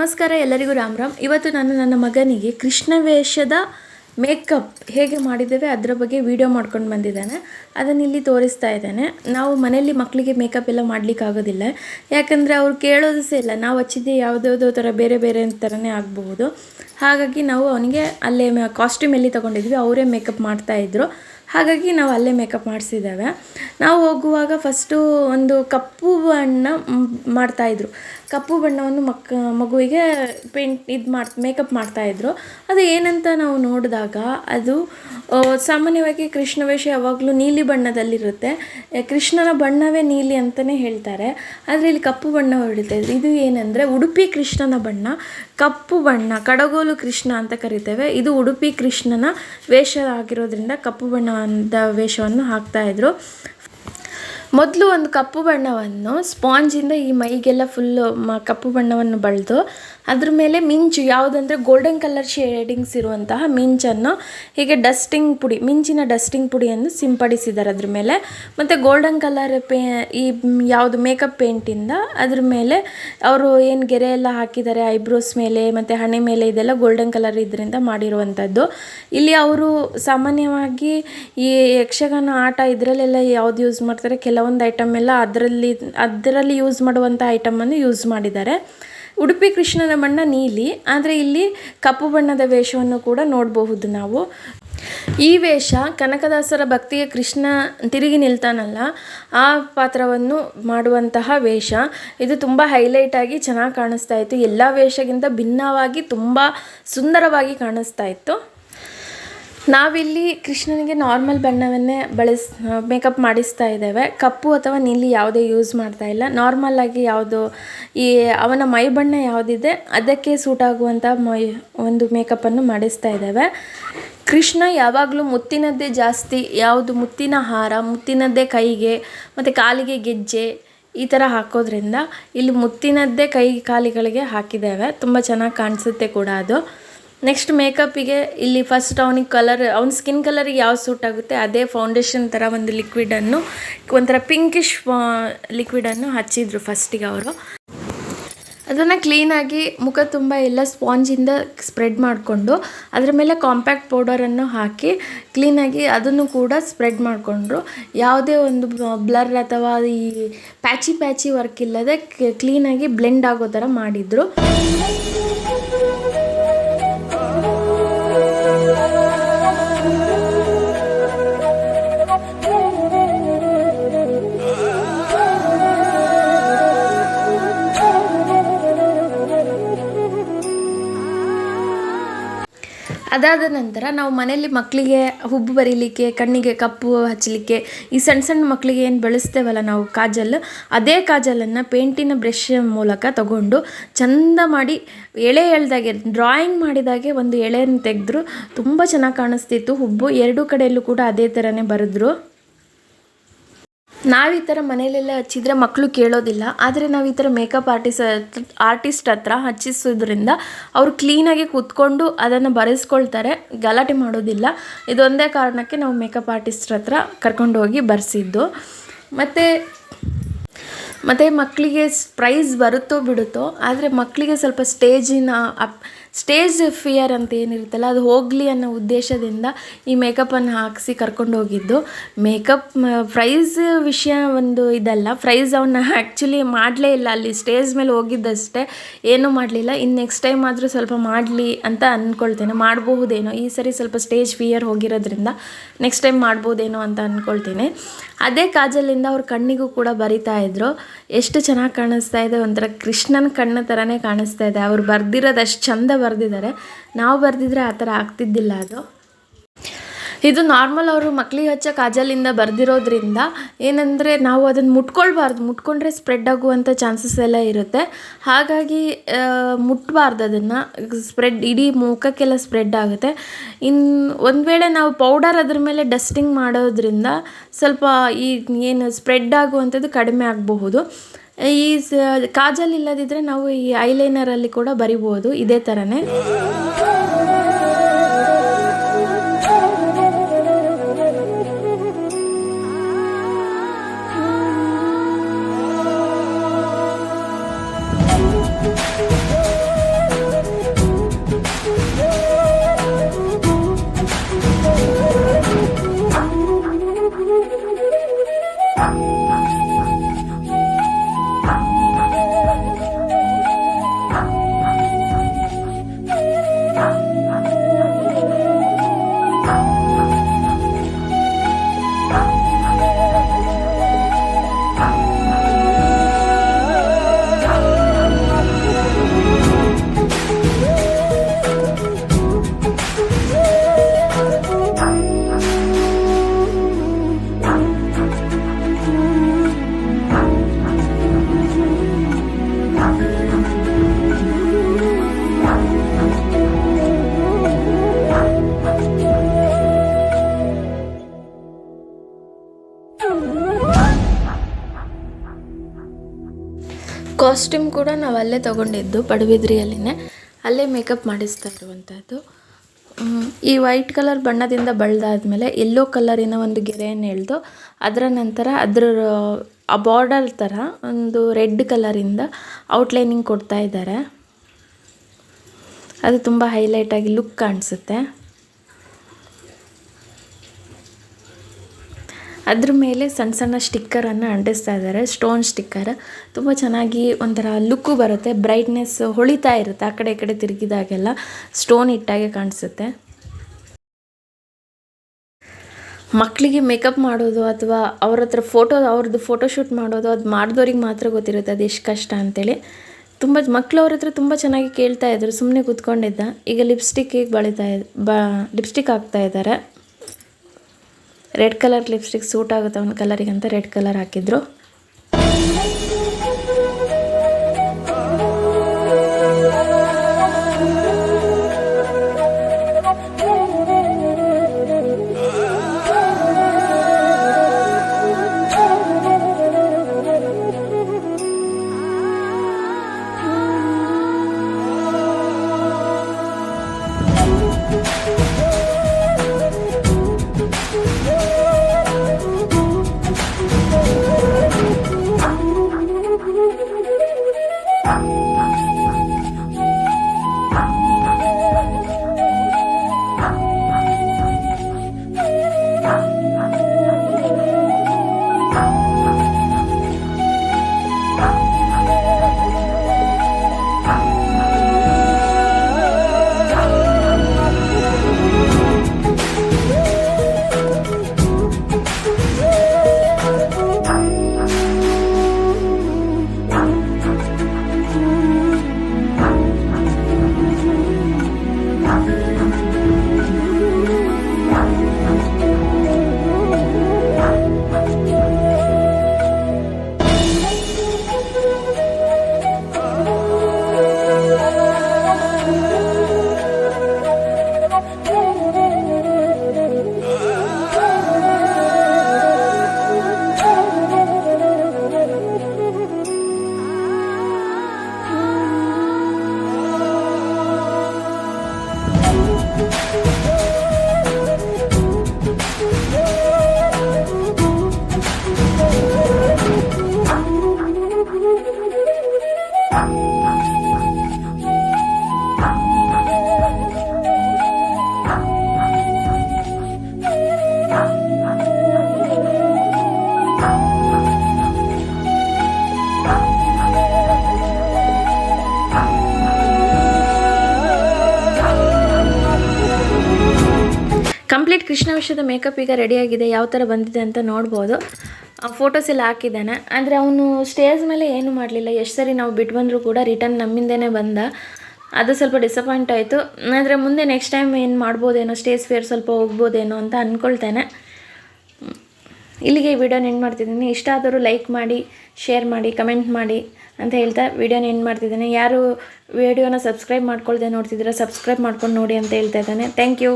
ನಮಸ್ಕಾರ ಎಲ್ಲರಿಗೂ ರಾಮ್ ರಾಮ್. ಇವತ್ತು ನಾನು ನನ್ನ ಮಗನಿಗೆ ಕೃಷ್ಣ ವೇಷದ ಮೇಕಪ್ ಹೇಗೆ ಮಾಡಿದ್ದೇವೆ ಅದರ ಬಗ್ಗೆ ವಿಡಿಯೋ ಮಾಡ್ಕೊಂಡು ಬಂದಿದ್ದಾನೆ. ಅದನ್ನು ಇಲ್ಲಿ ತೋರಿಸ್ತಾ ಇದ್ದಾನೆ. ನಾವು ಮನೆಯಲ್ಲಿ ಮಕ್ಕಳಿಗೆ ಮೇಕಪ್ ಎಲ್ಲ ಮಾಡ್ಲಿಕ್ಕೆ ಆಗೋದಿಲ್ಲ. ಯಾಕಂದರೆ ಅವ್ರು ಕೇಳೋದು ಸಹ ಇಲ್ಲ. ನಾವು ಹಚ್ಚಿದ್ದೆ ಯಾವುದ್ಯಾವುದೋ ಥರ ಬೇರೆ ಬೇರೆ ಥರನೇ ಆಗಬಹುದು. ಹಾಗಾಗಿ ನಾವು ಅವನಿಗೆ ಅಲ್ಲೇ ಕಾಸ್ಟ್ಯೂಮ್ ಎಲ್ಲಿ ತೊಗೊಂಡಿದ್ವಿ ಅವರೇ ಮೇಕಪ್ ಮಾಡ್ತಾಯಿದ್ರು ಹಾಗಾಗಿ ನಾವು ಅಲ್ಲೇ ಮೇಕಪ್ ಮಾಡಿಸಿದ್ದೇವೆ. ನಾವು ಹೋಗುವಾಗ ಫಸ್ಟು ಒಂದು ಕಪ್ಪು ಬಣ್ಣ ಮಾಡ್ತಾಯಿದ್ರು ಕಪ್ಪು ಬಣ್ಣವನ್ನು ಮಕ್, ಮಗುವಿಗೆ ಪೇಂಟ್ ಇದು ಮಾಡಿ ಮೇಕಪ್ ಮಾಡ್ತಾಯಿದ್ರು ಅದು ಏನಂತ ನಾವು ನೋಡಿದಾಗ ಅದು ಸಾಮಾನ್ಯವಾಗಿ ಕೃಷ್ಣ ವೇಷ ಯಾವಾಗಲೂ ನೀಲಿ ಬಣ್ಣದಲ್ಲಿರುತ್ತೆ. ಕೃಷ್ಣನ ಬಣ್ಣವೇ ನೀಲಿ ಅಂತಲೇ ಹೇಳ್ತಾರೆ. ಆದರೆ ಇಲ್ಲಿ ಕಪ್ಪು ಬಣ್ಣ ಹೊಡಿತ ಇದು. ಏನಂದರೆ ಉಡುಪಿ ಕೃಷ್ಣನ ಬಣ್ಣ, ಕಪ್ಪು ಬಣ್ಣ, ಕಡಗೋಲು ಕೃಷ್ಣ ಅಂತ ಕರಿತೇವೆ. ಇದು ಉಡುಪಿ ಕೃಷ್ಣನ ವೇಷ ಆಗಿರೋದ್ರಿಂದ ಕಪ್ಪು ಬಣ್ಣದ ವೇಷವನ್ನು ಹಾಕ್ತಾ ಇದ್ರು. ಮೊದಲು ಒಂದು ಕಪ್ಪು ಬಣ್ಣವನ್ನು ಸ್ಪಾಂಜಿಂದ ಈ ಮೈಗೆಲ್ಲ ಫುಲ್ಲು ಮ ಕಪ್ಪು ಬಣ್ಣವನ್ನು ಬಳಿದು ಅದ್ರ ಮೇಲೆ ಮಿಂಚು, ಯಾವುದಂದರೆ ಗೋಲ್ಡನ್ ಕಲರ್ ಶೇಡಿಂಗ್ಸ್ ಇರುವಂತಹ ಮಿಂಚನ್ನು ಹೀಗೆ ಡಸ್ಟಿಂಗ್ ಪುಡಿ, ಮಿಂಚಿನ ಡಸ್ಟಿಂಗ್ ಪುಡಿಯನ್ನು ಸಿಂಪಡಿಸಿದ್ದಾರೆ ಅದ್ರ ಮೇಲೆ. ಮತ್ತು ಗೋಲ್ಡನ್ ಕಲರ್ ಪೇ, ಈ ಯಾವುದು ಮೇಕಪ್ ಪೇಂಟಿಂದ ಅದ್ರ ಮೇಲೆ ಅವರು ಏನು ಗೆರೆ ಎಲ್ಲ ಹಾಕಿದ್ದಾರೆ ಐಬ್ರೋಸ್ ಮೇಲೆ, ಮತ್ತು ಹಣೆ ಮೇಲೆ ಇದೆಲ್ಲ ಗೋಲ್ಡನ್ ಕಲರ್ ಇದರಿಂದ ಮಾಡಿರುವಂಥದ್ದು ಇಲ್ಲಿ ಅವರು ಸಾಮಾನ್ಯವಾಗಿ ಈ ಯಕ್ಷಗಾನ ಆಟ ಇದರಲ್ಲೆಲ್ಲ ಯಾವ್ದು ಯೂಸ್ ಮಾಡ್ತಾರೆ, ಕೆಲವೊಂದು ಐಟಮ್ ಎಲ್ಲ ಅದರಲ್ಲಿ ಅದರಲ್ಲಿ ಯೂಸ್ ಮಾಡುವಂಥ ಐಟಮನ್ನು ಯೂಸ್ ಮಾಡಿದ್ದಾರೆ. ಉಡುಪಿ ಕೃಷ್ಣನ ಬಣ್ಣ ನೀಲಿ, ಆದರೆ ಇಲ್ಲಿ ಕಪ್ಪು ಬಣ್ಣದ ವೇಷವನ್ನು ಕೂಡ ನೋಡಬಹುದು ನಾವು. ಈ ವೇಷ ಕನಕದಾಸರ ಭಕ್ತಿಯ ಕೃಷ್ಣ ತಿರುಗಿ ನಿಲ್ತಾನಲ್ಲ, ಆ ಪಾತ್ರವನ್ನು ಮಾಡುವಂತಹ ವೇಷ. ಇದು ತುಂಬ ಹೈಲೈಟ್ ಆಗಿ ಚೆನ್ನಾಗಿ ಕಾಣಿಸ್ತಾ ಇತ್ತು. ಎಲ್ಲ ವೇಷಗಿಂತ ಭಿನ್ನವಾಗಿ ತುಂಬ ಸುಂದರವಾಗಿ ಕಾಣಿಸ್ತಾ ಇತ್ತು. ನಾವಿಲ್ಲಿ ಕೃಷ್ಣನಿಗೆ ನಾರ್ಮಲ್ ಬಣ್ಣವನ್ನೇ ಬಳಸ್ ಮೇಕಪ್ ಮಾಡಿಸ್ತಾ ಇದ್ದೇವೆ. ಕಪ್ಪು ಅಥವಾ ನೀಲಿ ಯಾವುದೇ ಯೂಸ್ ಮಾಡ್ತಾ ಇಲ್ಲ. ನಾರ್ಮಲ್ ಆಗಿ ಯಾವುದು ಈ ಅವನ ಮೈ ಬಣ್ಣ ಯಾವುದಿದೆ, ಅದಕ್ಕೆ ಸೂಟ್ ಆಗುವಂಥ ಮೈ, ಒಂದು ಮೇಕಪ್ಪನ್ನು ಮಾಡಿಸ್ತಾ ಇದ್ದೇವೆ. ಕೃಷ್ಣ ಯಾವಾಗಲೂ ಮುತ್ತಿನದ್ದೇ ಜಾಸ್ತಿ, ಯಾವುದು ಮುತ್ತಿನ ಹಾರ, ಮುತ್ತಿನದ್ದೇ ಕೈಗೆ, ಮತ್ತು ಕಾಲಿಗೆ ಗೆಜ್ಜೆ ಈ ಥರ ಹಾಕೋದ್ರಿಂದ ಇಲ್ಲಿ ಮುತ್ತಿನದ್ದೇ ಕೈ, ಕಾಲಿಗಳಿಗೆ ಹಾಕಿದ್ದೇವೆ. ತುಂಬ ಚೆನ್ನಾಗಿ ಕಾಣಿಸುತ್ತೆ ಕೂಡ ಅದು. ನೆಕ್ಸ್ಟ್ ಮೇಕಪ್ಪಿಗೆ ಇಲ್ಲಿ ಫಸ್ಟ್ ಅವನಿಗೆ ಕಲರ್ ಅವ್ನ ಸ್ಕಿನ್ ಕಲರಿಗೆ ಯಾವ ಸೂಟ್ ಆಗುತ್ತೆ, ಅದೇ ಫೌಂಡೇಶನ್ ಥರ ಒಂದು ಲಿಕ್ವಿಡನ್ನು ಒಂಥರ ಪಿಂಕಿಶ್ ಲಿಕ್ವಿಡನ್ನು ಹಚ್ಚಿದ್ರು ಫಸ್ಟಿಗೆ ಅವರು. ಅದನ್ನು ಕ್ಲೀನಾಗಿ ಮುಖ ತುಂಬ ಎಲ್ಲ ಸ್ಪಾಂಜಿಂದ ಸ್ಪ್ರೆಡ್ ಮಾಡಿಕೊಂಡು, ಅದರ ಮೇಲೆ ಕಾಂಪ್ಯಾಕ್ಟ್ ಪೌಡರನ್ನು ಹಾಕಿ ಕ್ಲೀನಾಗಿ ಅದನ್ನು ಕೂಡ ಸ್ಪ್ರೆಡ್ ಮಾಡಿಕೊಂಡ್ರು. ಯಾವುದೇ ಒಂದು ಬ್ಲರ್ ಅಥವಾ ಈ ಪ್ಯಾಚಿ ಪ್ಯಾಚಿ ವರ್ಕ್ ಇಲ್ಲದೆ ಕ್ಲೀನಾಗಿ ಬ್ಲೆಂಡ್ ಆಗೋ ಥರ ಮಾಡಿದರು. ಅದಾದ ನಂತರ ನಾವು ಮನೆಯಲ್ಲಿ ಮಕ್ಕಳಿಗೆ ಹುಬ್ಬು ಬರೀಲಿಕ್ಕೆ, ಕಣ್ಣಿಗೆ ಕಪ್ಪು ಹಚ್ಚಲಿಕ್ಕೆ, ಈ ಸಣ್ಣ ಸಣ್ಣ ಮಕ್ಕಳಿಗೆ ಏನು ಬೆಳೆಸ್ತೇವಲ್ಲ ನಾವು ಕಾಜಲ್, ಅದೇ ಕಾಜಲನ್ನು ಪೇಂಟಿನ ಬ್ರಷ್ ಮೂಲಕ ತಗೊಂಡು ಚಂದ ಮಾಡಿ ಎಳೆ ಎಳ್ದಾಗೆ ಡ್ರಾಯಿಂಗ್ ಮಾಡಿದಾಗೆ ಒಂದು ಎಳೆಯನ್ನು ತೆಗೆದ್ರು, ತುಂಬ ಚೆನ್ನಾಗಿ ಕಾಣಿಸ್ತಿತ್ತು. ಹುಬ್ಬು ಎರಡೂ ಕಡೆಯಲ್ಲೂ ಕೂಡ ಅದೇ ಥರನೇ ಬರೆದ್ರು. ನಾವು ಈ ಥರ ಮನೆಯಲ್ಲೆಲ್ಲ ಹಚ್ಚಿದ್ರೆ ಮಕ್ಕಳು ಕೇಳೋದಿಲ್ಲ, ಆದರೆ ನಾವು ಈ ಥರ ಮೇಕಪ್ ಆರ್ಟಿಸ್ಟ್ ಆರ್ಟಿಸ್ಟ್ ಹತ್ರ ಹಚ್ಚಿಸೋದ್ರಿಂದ ಅವರು ಕ್ಲೀನಾಗಿ ಕೂತ್ಕೊಂಡು ಅದನ್ನು ಬರೆಸ್ಕೊಳ್ತಾರೆ, ಗಲಾಟೆ ಮಾಡೋದಿಲ್ಲ. ಇದೊಂದೇ ಕಾರಣಕ್ಕೆ ನಾವು ಮೇಕಪ್ ಆರ್ಟಿಸ್ಟ್ ಹತ್ರ ಕರ್ಕೊಂಡು ಹೋಗಿ ಬರೆಸಿದ್ದು. ಮತ್ತು ಮತ್ತು ಮಕ್ಕಳಿಗೆ ಪ್ರೈಸ್ ಬರುತ್ತೋ ಬಿಡುತ್ತೋ, ಆದರೆ ಮಕ್ಕಳಿಗೆ ಸ್ವಲ್ಪ ಸ್ಟೇಜಿನ ಅಪ್ ಸ್ಟೇಜ್ ಫಿಯರ್ ಅಂತ ಏನಿರುತ್ತಲ್ಲ, ಅದು ಹೋಗಲಿ ಅನ್ನೋ ಉದ್ದೇಶದಿಂದ ಈ ಮೇಕಪ್ಪನ್ನು ಹಾಕಿಸಿ ಕರ್ಕೊಂಡು ಹೋಗಿದ್ದು. ಮೇಕಪ್ ಪ್ರೈಸ್ ವಿಷಯ ಒಂದು ಇದಲ್ಲ ಪ್ರೈಸ್ ಅವನ್ನ ಆ್ಯಕ್ಚುಲಿ ಮಾಡಲೇ ಇಲ್ಲ. ಅಲ್ಲಿ ಸ್ಟೇಜ್ ಮೇಲೆ ಹೋಗಿದ್ದಷ್ಟೇ ಏನೂ ಮಾಡಲಿಲ್ಲ. ಇನ್ನು ನೆಕ್ಸ್ಟ್ ಟೈಮ್ ಆದರೂ ಸ್ವಲ್ಪ ಮಾಡಲಿ ಅಂತ ಅಂದ್ಕೊಳ್ತೇನೆ ಮಾಡಬಹುದೇನೋ? ಈ ಸರಿ ಸ್ವಲ್ಪ ಸ್ಟೇಜ್ ಫಿಯರ್ ಹೋಗಿರೋದ್ರಿಂದ ನೆಕ್ಸ್ಟ್ ಟೈಮ್ ಮಾಡ್ಬೋದೇನೋ ಅಂತ ಅಂದ್ಕೊಳ್ತೀನಿ ಅದೇ ಕಾಜಲಿಂದ ಅವ್ರ ಕಣ್ಣಿಗೂ ಕೂಡ ಬರಿತಾ ಇದ್ರು. ಎಷ್ಟು ಚೆನ್ನಾಗಿ ಕಾಣಿಸ್ತಾ ಇದೆ ಒಂಥರ ಕೃಷ್ಣನ ಕಣ್ಣು ಥರನೇ ಕಾಣಿಸ್ತಾ ಇದೆ. ಅವ್ರು ಬರ್ದಿರೋದು ಅಷ್ಟು ಚಂದ ಬರೆದಿದ್ದಾರೆ. ನಾವು ಬರೆದಿದ್ರೆ ಆ ಥರ ಆಗ್ತಿದ್ದಿಲ್ಲ ಅದು. ಇದು ನಾರ್ಮಲ್ ಅವರು ಮಕ್ಕಳಿಗೆ ಹಚ್ಚೋ ಕಾಜಲಿಂದ ಬರೆದಿರೋದ್ರಿಂದ ಏನಂದರೆ ನಾವು ಅದನ್ನು ಮುಟ್ಕೊಳ್ಬಾರ್ದು. ಮುಟ್ಕೊಂಡ್ರೆ ಸ್ಪ್ರೆಡ್ ಆಗುವಂಥ ಚಾನ್ಸಸ್ ಎಲ್ಲ ಇರುತ್ತೆ. ಹಾಗಾಗಿ ಮುಟ್ಬಾರ್ದು ಅದನ್ನು. ಸ್ಪ್ರೆಡ್ ಇಡೀ ಮುಖಕ್ಕೆಲ್ಲ ಸ್ಪ್ರೆಡ್ ಆಗುತ್ತೆ. ಇನ್ನು ಒಂದು ವೇಳೆ ನಾವು ಪೌಡರ್ ಅದ್ರ ಮೇಲೆ ಡಸ್ಟಿಂಗ್ ಮಾಡೋದ್ರಿಂದ ಸ್ವಲ್ಪ ಈ ಏನು ಸ್ಪ್ರೆಡ್ ಆಗುವಂಥದ್ದು ಕಡಿಮೆ ಆಗಬಹುದು. ಈ ಕಾಜಲ್ ಇಲ್ಲದಿದ್ದರೆ ನಾವು ಈ ಐಲೈನರಲ್ಲಿ ಕೂಡ ಬರಿಬೋದು. ಇದೇ ಥರನೇ ಕಾಸ್ಟ್ಯೂಮ್ ಕೂಡ ನಾವು ಅಲ್ಲೇ ತೊಗೊಂಡಿದ್ದು ಪಡುಬಿದ್ರಿಯಲ್ಲಿನೇ. ಅಲ್ಲೇ ಮೇಕಪ್ ಮಾಡಿಸ್ತಾ ಇರುವಂಥದ್ದು ಈ ವೈಟ್ ಕಲರ್ ಬಣ್ಣದಿಂದ ಬಳ್ದಾದ್ಮೇಲೆ ಎಲ್ಲೋ ಕಲರಿನ ಒಂದು ಗೆರೆಯನ್ನು ಎಳೆದು ಅದರ ನಂತರ ಅದರ, ಆ ಬಾರ್ಡರ್ ಥರ ಒಂದು ರೆಡ್ ಕಲರಿಂದ ಔಟ್ಲೈನಿಂಗ್ ಕೊಡ್ತಾ ಇದ್ದಾರೆ. ಅದು ತುಂಬ ಹೈಲೈಟಾಗಿ ಲುಕ್ ಕಾಣಿಸುತ್ತೆ. ಅದ್ರ ಮೇಲೆ ಸಣ್ಣ ಸಣ್ಣ ಸ್ಟಿಕ್ಕರನ್ನು ಅಂಟಿಸ್ತಾ ಇದ್ದಾರೆ ಸ್ಟೋನ್ ಸ್ಟಿಕ್ಕರ್ ತುಂಬ ಚೆನ್ನಾಗಿ ಒಂಥರ ಲುಕ್ಕು ಬರುತ್ತೆ ಬ್ರೈಟ್ನೆಸ್ ಹೊಳಿತಾ ಇರುತ್ತೆ ಆ ಕಡೆ ಈ ಕಡೆ ತಿರುಗಿದಾಗೆಲ್ಲ. ಸ್ಟೋನ್ ಇಟ್ಟಾಗೆ ಕಾಣಿಸುತ್ತೆ. ಮಕ್ಕಳಿಗೆ ಮೇಕಪ್ ಮಾಡೋದು ಅಥವಾ ಅವ್ರ ಹತ್ರ ಫೋಟೋ ಅವ್ರದ್ದು ಫೋಟೋಶೂಟ್ ಮಾಡೋದು ಅದು ಮಾಡಿದವ್ರಿಗೆ ಮಾತ್ರ ಗೊತ್ತಿರುತ್ತೆ ಅದು ಎಷ್ಟು ಕಷ್ಟ ಅಂತೇಳಿ. ತುಂಬ ಮಕ್ಕಳು ಅವ್ರ ಹತ್ರ ತುಂಬ ಚೆನ್ನಾಗಿ ಕೇಳ್ತಾ ಇದ್ರು ಸುಮ್ಮನೆ ಕೂತ್ಕೊಂಡಿದ್ದ. ಈಗ ಲಿಪ್ಸ್ಟಿಕ್ಕಿಗೆ ಬಳಿತಾ ಇದ್ ಬ ಲಿಪ್ಸ್ಟಿಕ್ ಹಾಕ್ತಾ ಇದ್ದಾರೆ ರೆಡ್ ಕಲರ್ ಲಿಪ್ಸ್ಟಿಕ್ ಸೂಟ್ ಆಗುತ್ತೆ ಒಂದು ಕಲರಿಗೆ ಅಂತ ರೆಡ್ ಕಲರ್ ಹಾಕಿದ್ರು. ಕಂಪ್ಲೀಟ್ ಕೃಷ್ಣ ವಿಷಯದ ಮೇಕಪ್ ಈಗ ರೆಡಿಯಾಗಿದೆ ಯಾವ ಥರ ಬಂದಿದೆ ಅಂತ ನೋಡ್ಬೋದು. ಫೋಟೋಸ್ ಎಲ್ಲ ಹಾಕಿದ್ದಾನೆ. ಅಂದರೆ ಅವನು ಸ್ಟೇಜ್ ಮೇಲೆ ಏನು ಮಾಡಲಿಲ್ಲ. ಎಷ್ಟು ಸರಿ ನಾವು ಬಿಟ್ಟು ಬಂದರೂ ಕೂಡ ರಿಟರ್ನ್ ನಮ್ಮಿಂದೇ ಬಂದ. ಅದು ಸ್ವಲ್ಪ ಡಿಸಪಾಯಿಂಟ್ ಆಯಿತು. ಆದರೆ ಮುಂದೆ ನೆಕ್ಸ್ಟ್ ಟೈಮ್ ಏನು ಮಾಡ್ಬೋದೇನೋ ಸ್ಟೇಜ್ ಫೇರ್ ಸ್ವಲ್ಪ ಹೋಗ್ಬೋದೇನೋ ಅಂತ ಅಂದ್ಕೊಳ್ತೇನೆ ಇಲ್ಲಿಗೆ ಈ ವಿಡಿಯೋನ ಎಂಡ್ ಮಾಡ್ತಿದ್ದೀನಿ. ಇಷ್ಟ ಆದರೂ ಲೈಕ್ ಮಾಡಿ ಶೇರ್ ಮಾಡಿ ಕಮೆಂಟ್ ಮಾಡಿ ಅಂತ ಹೇಳ್ತಾ ವಿಡಿಯೋನ ಎಂಡ್ ಮಾಡ್ತಿದ್ದೇನೆ. ಯಾರು ವಿಡಿಯೋನ ಸಬ್ಸ್ಕ್ರೈಬ್ ಮಾಡ್ಕೊಳ್ದೆ ನೋಡ್ತಿದ್ದೀರಾ ಸಬ್ಸ್ಕ್ರೈಬ್ ಮಾಡ್ಕೊಂಡು ನೋಡಿ ಅಂತ ಹೇಳ್ತಾ ಇದ್ದಾನೆ. Thank you